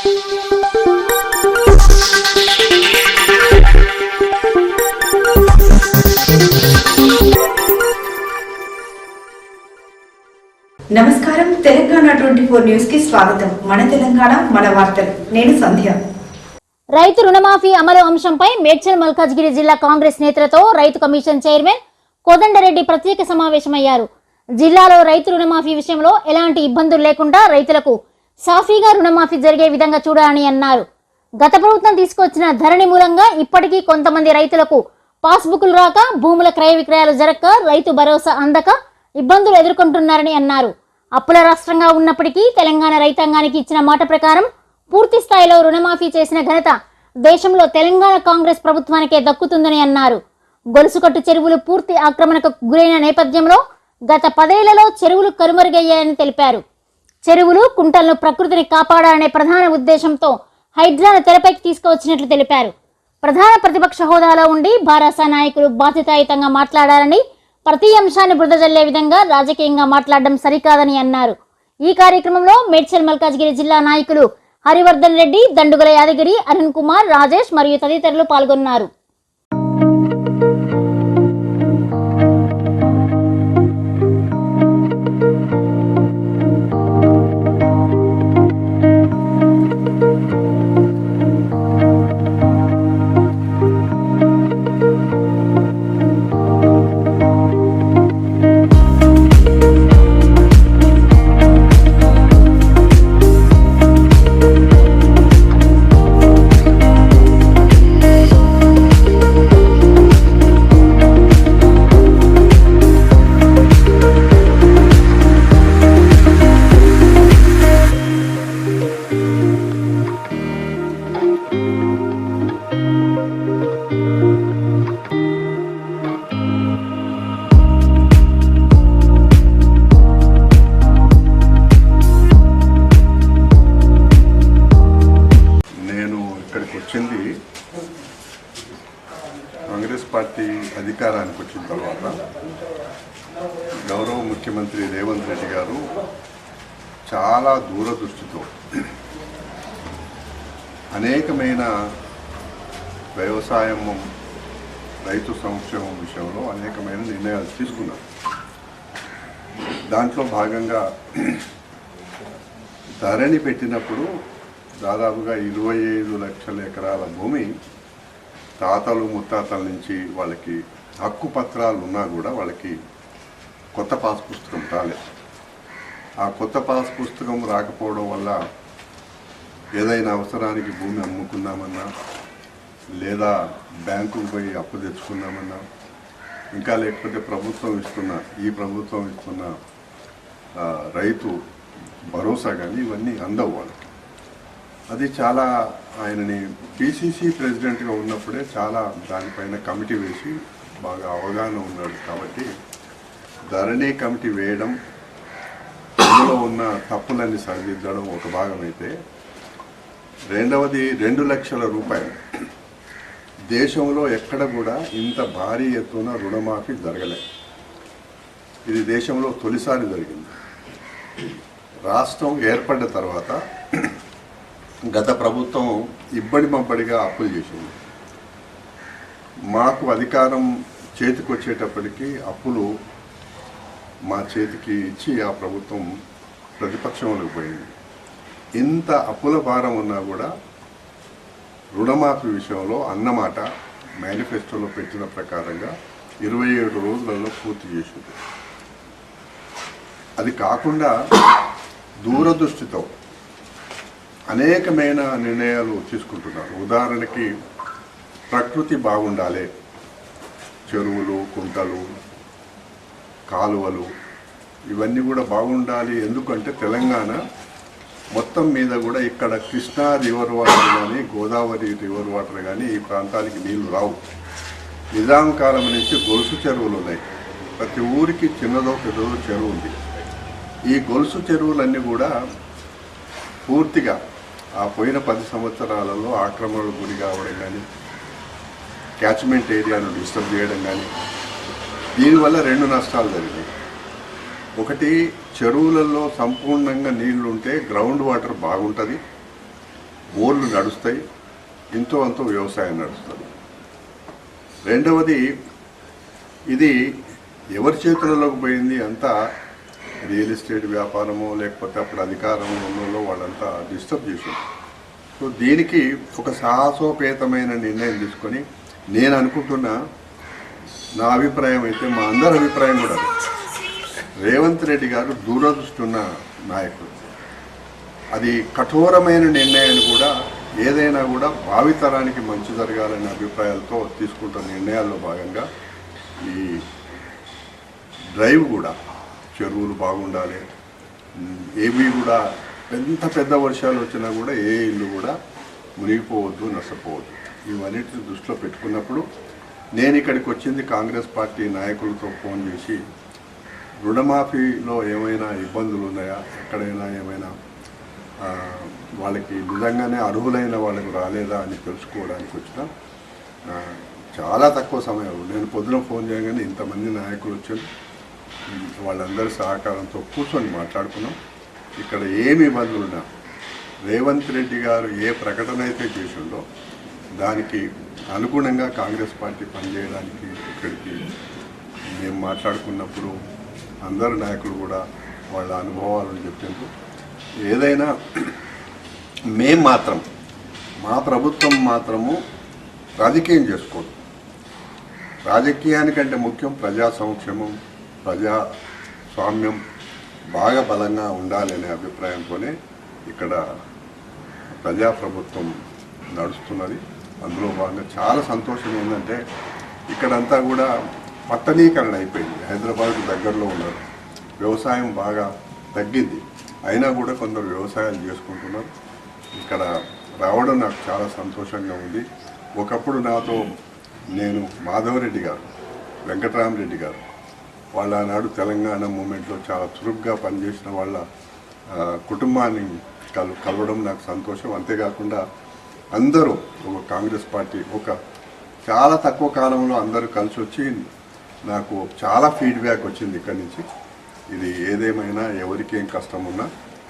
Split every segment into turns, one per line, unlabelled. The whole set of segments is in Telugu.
నమస్కారం. తెలంగాణ ట్వంటీ ఫోర్ న్యూస్కి స్వాగతం. మన తెలంగాణ మన వార్తలు. నేను సంధ్య.
రైతు రుణమాఫీ అమలు అంశంపై మేడ్చల్ మల్కాజ్గిరి జిల్లా కాంగ్రెస్ నేతలతో రైతు కమిషన్ చైర్మన్ కోదండరెడ్డి ప్రత్యేక సమావేశమయ్యారు. జిల్లాలో రైతు రుణమాఫీ విషయంలో ఎలాంటి ఇబ్బందులు లేకుండా రైతులకు సాఫీగా రుణమాఫీ జరిగే విధంగా చూడాలని అన్నారు. గత ప్రభుత్వం తీసుకొచ్చిన ధరణి మూలంగా ఇప్పటికీ కొంతమంది రైతులకు పాస్బుక్లు రాక భూముల క్రయ విక్రయాలు జరగక రైతు భరోసా అందక ఇబ్బందులు ఎదుర్కొంటున్నారని అన్నారు. అప్పుల రాష్ట్రంగా ఉన్నప్పటికీ తెలంగాణ రైతాంగానికి ఇచ్చిన మాట ప్రకారం పూర్తి స్థాయిలో రుణమాఫీ చేసిన ఘనత దేశంలో తెలంగాణ కాంగ్రెస్ ప్రభుత్వానికే దక్కుతుందని అన్నారు. గొలుసుకట్టు చెరువులు పూర్తి ఆక్రమణకు గురైన నేపథ్యంలో గత పదేళ్ళలో చెరువులు కనుమరుగయ్యాయని తెలిపారు. చెరువులు కుంటలను ప్రకృతిని కాపాడాలనే ప్రధాన ఉద్దేశంతో హైడ్రాను తెరపైకి తీసుకువచ్చినట్లు తెలిపారు. ప్రధాన ప్రతిపక్ష హోదాలో ఉండి భారాసా నాయకులు బాధ్యతాయుతంగా మాట్లాడాలని ప్రతి అంశాన్ని బురదజల్లే విధంగా రాజకీయంగా మాట్లాడడం సరికాదని అన్నారు. ఈ కార్యక్రమంలో మేడ్చల్ మల్కాజ్గిరి జిల్లా నాయకులు హరివర్ధన్ రెడ్డి దండుగల యాదగిరి అరుణ్ కుమార్ రాజేష్ మరియు తదితరులు పాల్గొన్నారు.
అధికారానికి వచ్చిన తర్వాత గౌరవ ముఖ్యమంత్రి రేవంత్ రెడ్డి గారు చాలా దూరదృష్టితో అనేకమైన వ్యవసాయం రైతు సంక్షేమం విషయంలో అనేకమైన నిర్ణయాలు తీసుకున్నారు. దాంట్లో భాగంగా ధరణి పెట్టినప్పుడు దాదాపుగా ఇరవై ఐదు లక్షల ఎకరాల భూమి తాతలు ముత్తాతల నుంచి వాళ్ళకి హక్కు పత్రాలు ఉన్నా కూడా వాళ్ళకి కొత్త పాస్ పుస్తకం రాలేదు ఆ కొత్త పాస్ పుస్తకం రాకపోవడం వల్ల ఏదైనా అవసరానికి భూమి అమ్ముకుందామన్నా లేదా బ్యాంకుకు పోయి అప్పు తెచ్చుకుందామన్నా ఇంకా లేకపోతే ప్రభుత్వం ఇస్తున్న ఈ ప్రభుత్వం ఇస్తున్న రైతు భరోసా కానీ ఇవన్నీ అందవు వాళ్ళకి. అది చాలా ఆయనని పిసిసి ప్రెసిడెంట్గా ఉన్నప్పుడే చాలా దానిపైన కమిటీ వేసి బాగా అవగాహన ఉన్నాడు కాబట్టి ధరణి కమిటీ వేయడం అందులో ఉన్న తప్పులన్నీ సరిదిద్దడం ఒక భాగం అయితే రెండవది రెండు లక్షల రూపాయలు. దేశంలో ఎక్కడ కూడా ఇంత భారీ ఎత్తున రుణమాఫీ జరగలేదు ఇది దేశంలో తొలిసారి జరిగింది. రాష్ట్రం ఏర్పడ్డ తర్వాత గత ప్రభుత్వం ఇబ్బడి మంబడిగా అప్పులు చేసింది. మాకు అధికారం చేతికి వచ్చేటప్పటికి అప్పులు మా చేతికి ఇచ్చి ఆ ప్రభుత్వం ప్రతిపక్షంలోకి పోయింది. ఇంత అప్పుల భారం ఉన్నా కూడా రుణమాఫీ విషయంలో అన్నమాట మేనిఫెస్టోలో పెట్టిన ప్రకారంగా ఇరవై ఏడు రోజులలో పూర్తి చేసింది. అది కాకుండా దూరదృష్టితో అనేకమైన నిర్ణయాలు తీసుకుంటున్నారు. ఉదాహరణకి ప్రకృతి బాగుండాలి. చెరువులు కుంటలు కాలువలు ఇవన్నీ కూడా బాగుండాలి. ఎందుకంటే తెలంగాణ మొత్తం మీద కూడా ఇక్కడ కృష్ణా రివర్ వాటర్ కానీ గోదావరి రివర్ వాటర్ కానీ ఈ ప్రాంతానికి నీళ్ళు రావు. నిజాం కాలం నుంచి గొలుసు చెరువులు ఉన్నాయి. ప్రతి ఊరికి చిన్నదో పెద్దదో చెరువు ఉంది. ఈ గొలుసు చెరువులన్నీ కూడా పూర్తిగా ఆ పోయిన పది సంవత్సరాలలో ఆక్రమణలు గురి కావడం కానీ క్యాచ్మెంట్ ఏరియాను డిస్టర్బ్ చేయడం కానీ దీనివల్ల రెండు నష్టాలు జరిగాయి ఒకటి చెరువులలో సంపూర్ణంగా నీళ్ళు ఉంటే గ్రౌండ్ వాటర్ బాగుంటుంది బోర్లు నడుస్తాయి ఎంతో అంతో వ్యవసాయం నడుస్తుంది. రెండవది ఇది ఎవరి చేతులలోకి పోయింది అంతా రియల్ ఎస్టేట్ వ్యాపారమో లేకపోతే అప్పుడు అధికారం ఉన్నలో వాళ్ళంతా డిస్టర్బ్ చేశారు. సో దీనికి ఒక సాహసోపేతమైన నిర్ణయం తీసుకొని నేను అనుకుంటున్నా నా అభిప్రాయం అయితే మా అందరి అభిప్రాయం కూడా రేవంత్ రెడ్డి గారు దూరదృష్టి ఉన్న నాయకుడు. అది కఠోరమైన నిర్ణయాన్ని కూడా ఏదైనా కూడా భావితరానికి మంచి జరగాలనే అభిప్రాయాలతో తీసుకుంటున్న నిర్ణయాల్లో భాగంగా ఈ డ్రైవ్ కూడా చెరువులు బాగుండాలి. ఏవి కూడా ఎంత పెద్ద వర్షాలు వచ్చినా కూడా ఏ ఇల్లు కూడా మునిగిపోవద్దు నష్టపోవద్దు. ఇవన్నిటిని దృష్టిలో పెట్టుకున్నప్పుడు నేను ఇక్కడికి వచ్చింది కాంగ్రెస్ పార్టీ నాయకులతో ఫోన్ చేసి రుణమాఫీలో ఏమైనా ఇబ్బందులు ఉన్నాయా? ఎక్కడైనా ఏమైనా వాళ్ళకి నిజంగానే అర్హులైన వాళ్ళకి రాలేదా అని తెలుసుకోవడానికి వచ్చిన చాలా తక్కువ సమయం. నేను పొద్దున ఫోన్ చేయగానే ఇంతమంది నాయకులు వచ్చారు. వాళ్ళందరి సహకారంతో కూర్చొని మాట్లాడుకున్నాం. ఇక్కడ ఏమి ఇబ్బందులు ఉన్నా రేవంత్ రెడ్డి గారు ఏ ప్రకటన అయితే చేసిండో దానికి అనుగుణంగా కాంగ్రెస్ పార్టీ పనిచేయడానికి ఇక్కడికి మేము మాట్లాడుకున్నప్పుడు అందరు నాయకులు కూడా వాళ్ళ అనుభవాలను చెప్పారు ఏదైనా మేం మాత్రం మా ప్రభుత్వం మాత్రము రాజకీయం చేసుకోదు. రాజకీయానికంటే ముఖ్యం ప్రజా సంక్షేమం ప్రజా స్వామ్యం బాగా బలంగా ఉండాలనే అభిప్రాయంతోనే ఇక్కడ ప్రజాప్రభుత్వం నడుస్తున్నది. అందులో భాగంగా చాలా సంతోషం ఏంటంటే ఇక్కడంతా కూడా పట్టణీకరణ అయిపోయింది. హైదరాబాద్ దగ్గరలో ఉన్నారు వ్యవసాయం బాగా తగ్గింది. అయినా కూడా కొందరు వ్యవసాయాలు చేసుకుంటున్నారు. ఇక్కడ రావడం నాకు చాలా సంతోషంగా ఉంది. ఒకప్పుడు నాతో నేను మాధవరెడ్డి గారు వెంకటరామరెడ్డి గారు వాళ్ళ ఆనాడు తెలంగాణ మూమెంట్లో చాలా చురుగ్గా పనిచేసిన వాళ్ళ కుటుంబాన్ని కలు కలవడం నాకు సంతోషం. అంతేకాకుండా అందరూ ఒక కాంగ్రెస్ పార్టీ ఒక చాలా తక్కువ కాలంలో అందరూ కలిసి వచ్చి నాకు చాలా ఫీడ్బ్యాక్ వచ్చింది ఇక్కడి నుంచి. ఇది ఏదేమైనా ఎవరికి ఏం కష్టం ఉన్నా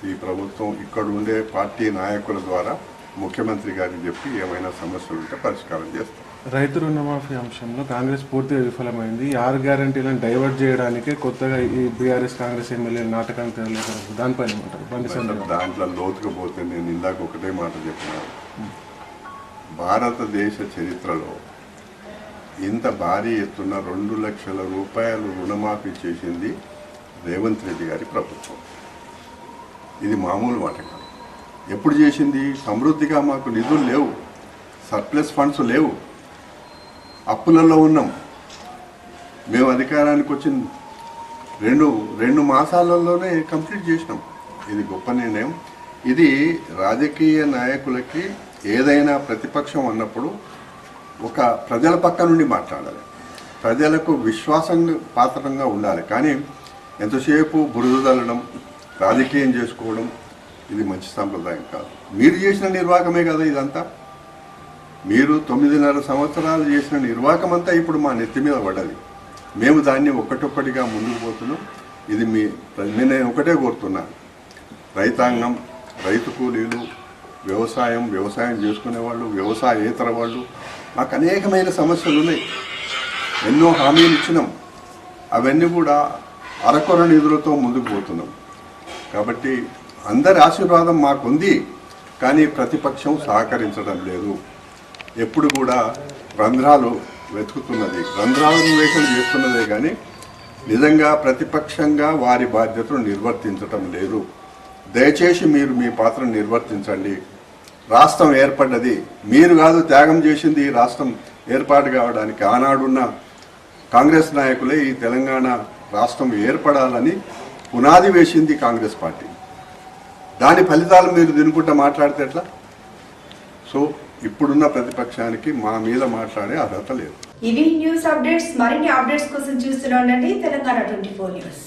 ఈ ప్రభుత్వం ఇక్కడ ఉండే పార్టీ నాయకుల ద్వారా ముఖ్యమంత్రి గారికి చెప్పి ఏమైనా సమస్యలు ఉంటే పరిష్కారం చేస్తాం.
రైతు రుణమాఫీ అంశంలో కాంగ్రెస్ పూర్తిగా విఫలమైంది. ఆరు గ్యారంటీలను డైవర్ట్ చేయడానికి కొత్తగా ఈ బీఆర్ఎస్ కాంగ్రెస్ ఎమ్మెల్యే నాటకాలు తెలియదు దానిపైన ఏమంటారు? బండి సంజయ్
దాంట్లో లోతుకు పోతే నేను ఇందాక ఒకటే మాట చెప్పిన భారతదేశ చరిత్రలో ఇంత భారీ ఎత్తున రెండు లక్షల రూపాయలు రుణమాఫీ చేసింది రేవంత్ రెడ్డి గారి ప్రభుత్వం. ఇది మామూలు మాట కాదు. ఎప్పుడు చేసింది? సమృద్ధిగా మాకు నిధులు లేవు. సర్ప్లస్ ఫండ్స్ లేవు. అప్పులలో ఉన్నాం. మేము అధికారానికి వచ్చిన రెండు రెండు మాసాలలోనే కంప్లీట్ చేసినాం. ఇది గొప్ప నిర్ణయం. ఇది రాజకీయ నాయకులకి ఏదైనా ప్రతిపక్షం అన్నప్పుడు ఒక ప్రజల పక్క నుండి మాట్లాడాలి. ప్రజలకు విశ్వాసం పాత్రంగా ఉండాలి. కానీ ఎంతసేపు బురద తల్లడం రాజకీయం చేసుకోవడం ఇది మంచి సాంప్రదాయం కాదు. మీరు చేసిన నిర్వాహకమే కదా ఇదంతా? మీరు తొమ్మిదిన్నర సంవత్సరాలు చేసిన నిర్వాహకం అంతా ఇప్పుడు మా నెత్తి మీద పడ్డది మేము దాన్ని ఒకటొక్కటిగా ముందుకు పోతున్నాం. ఇది మీ నేను ఒకటే కోరుతున్నాను రైతాంగం రైతు కూలీలు వ్యవసాయం వ్యవసాయం చేసుకునే వాళ్ళు వ్యవసాయేతర వాళ్ళు మాకు అనేకమైన సమస్యలు ఉన్నాయి. ఎన్నో హామీలు ఇచ్చినాం. అవన్నీ కూడా అరకొర నిధులతో ముందుకు పోతున్నాం. కాబట్టి అందరి ఆశీర్వాదం మాకుంది కానీ ప్రతిపక్షం సహకరించడం లేదు. ఎప్పుడు కూడా రంధ్రాలు వెతుకుతున్నది. రంధ్రాలను వేషం చేస్తున్నదే కానీ నిజంగా ప్రతిపక్షంగా వారి బాధ్యతను నిర్వర్తించటం లేదు. దయచేసి మీరు మీ పాత్రను నిర్వర్తించండి. రాష్ట్రం ఏర్పడ్డది. మీరు కాదు త్యాగం చేసింది ఈ రాష్ట్రం ఏర్పాటు కావడానికి ఆనాడున్న కాంగ్రెస్ నాయకులే ఈ తెలంగాణ రాష్ట్రం ఏర్పడాలని పునాది వేసింది కాంగ్రెస్ పార్టీ. దాని ఫలితాలు మీరు తినుకుంటూ మాట్లాడితే ఎట్లా? సో ఇప్పుడున్న ప్రతిపక్షానికి మా మీద మాట్లాడే అర్హత లేదు.
ఇవి న్యూస్ అప్డేట్స్ మరిన్ని అప్డేట్స్ కోసం చూస్తున్నాండి తెలంగాణ ట్వంటీ ఫోర్ న్యూస్.